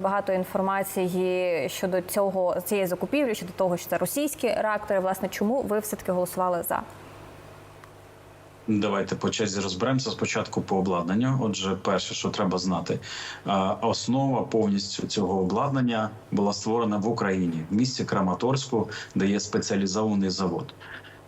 Багато інформації щодо цього цієї закупівлі, щодо того, що це російські реактори. Власне, чому ви все таки голосували за? Давайте по черзі розберемося спочатку по обладнанню. Отже, перше, що треба знати, основа повністю цього обладнання була створена в Україні в місті Краматорську, де є спеціалізований завод.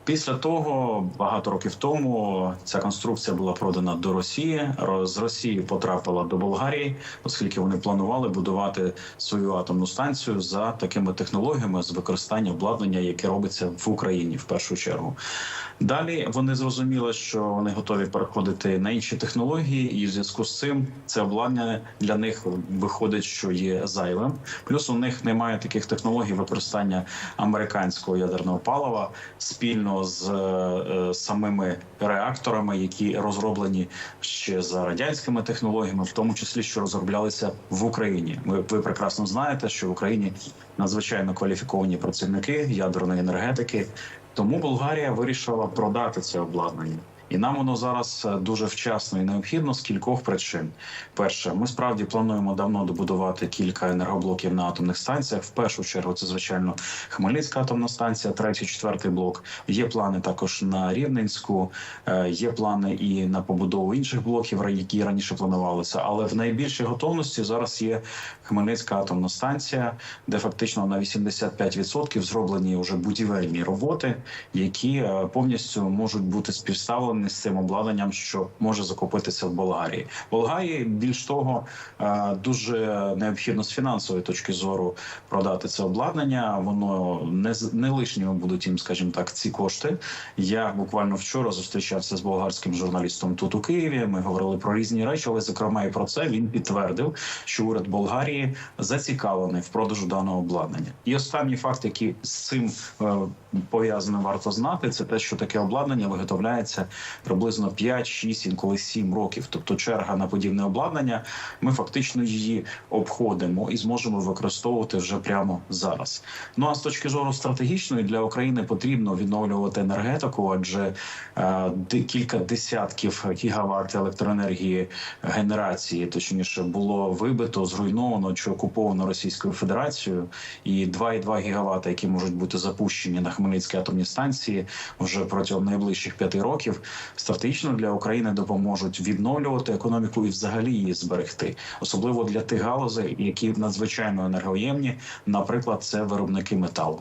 Після того, багато років тому, ця конструкція була продана до Росії. З Росії потрапила до Болгарії, оскільки вони планували будувати свою атомну станцію за такими технологіями з використання обладнання, яке робиться в Україні в першу чергу. Далі вони зрозуміли, що вони готові переходити на інші технології, і в зв'язку з цим це обладнання для них виходить, що є зайвим. Плюс у них немає таких технологій використання американського ядерного палива спільно з е, самими реакторами, які розроблені ще за радянськими технологіями, в тому числі що розроблялися в Україні. Ви, ви прекрасно знаєте, що в Україні надзвичайно кваліфіковані працівники ядерної енергетики. Тому Болгарія вирішила продати це обладнання. І нам воно зараз е, дуже вчасно і необхідно з кількох причин. Перше, ми справді плануємо давно добудувати кілька енергоблоків на атомних станціях. В першу чергу це звичайно Хмельницька атомна станція, третій, четвертий блок. Є плани також на Рівненську, е, є плани і на побудову інших блоків, які раніше планувалися. Але в найбільшій готовності зараз є Хмельницька атомна станція, де фактично на 85% зроблені вже будівельні роботи, які е, повністю можуть бути співставлені з цим обладнанням, що може закупитися в Болгарії. Болгарії більш того е, дуже необхідно з фінансової точки зору продати це обладнання. Воно не не лишніми будуть їм, скажімо так, ці кошти. Я буквально вчора зустрічався з болгарським журналістом тут у Києві. Ми говорили про різні речі, але зокрема і про це він підтвердив, що уряд Болгарії зацікавлений в продажу даного обладнання. І останній факт, який з цим е, пов'язаний, варто знати, це те, що таке обладнання виготовляється приблизно 5, 6, інколи 7 років. Тобто черга на подібне обладнання. Ми фактично її обходимо і зможемо використовувати вже прямо зараз. Ну а з точки зору стратегічної для України потрібно відновлювати енергетику, адже е, кілька десятків гігават електроенергії генерації, точніше, було вибито, зруйновано чи окуповано Російською Федерацією, і 2,2 гігавата, які можуть бути запущені на Хмельницькій атомній станції вже протягом найближчих п'яти років, стратегічно для України допоможуть відновлювати економіку і взагалі її зберегти, особливо для тих галузей, які надзвичайно енергоємні, наприклад, це виробники металу.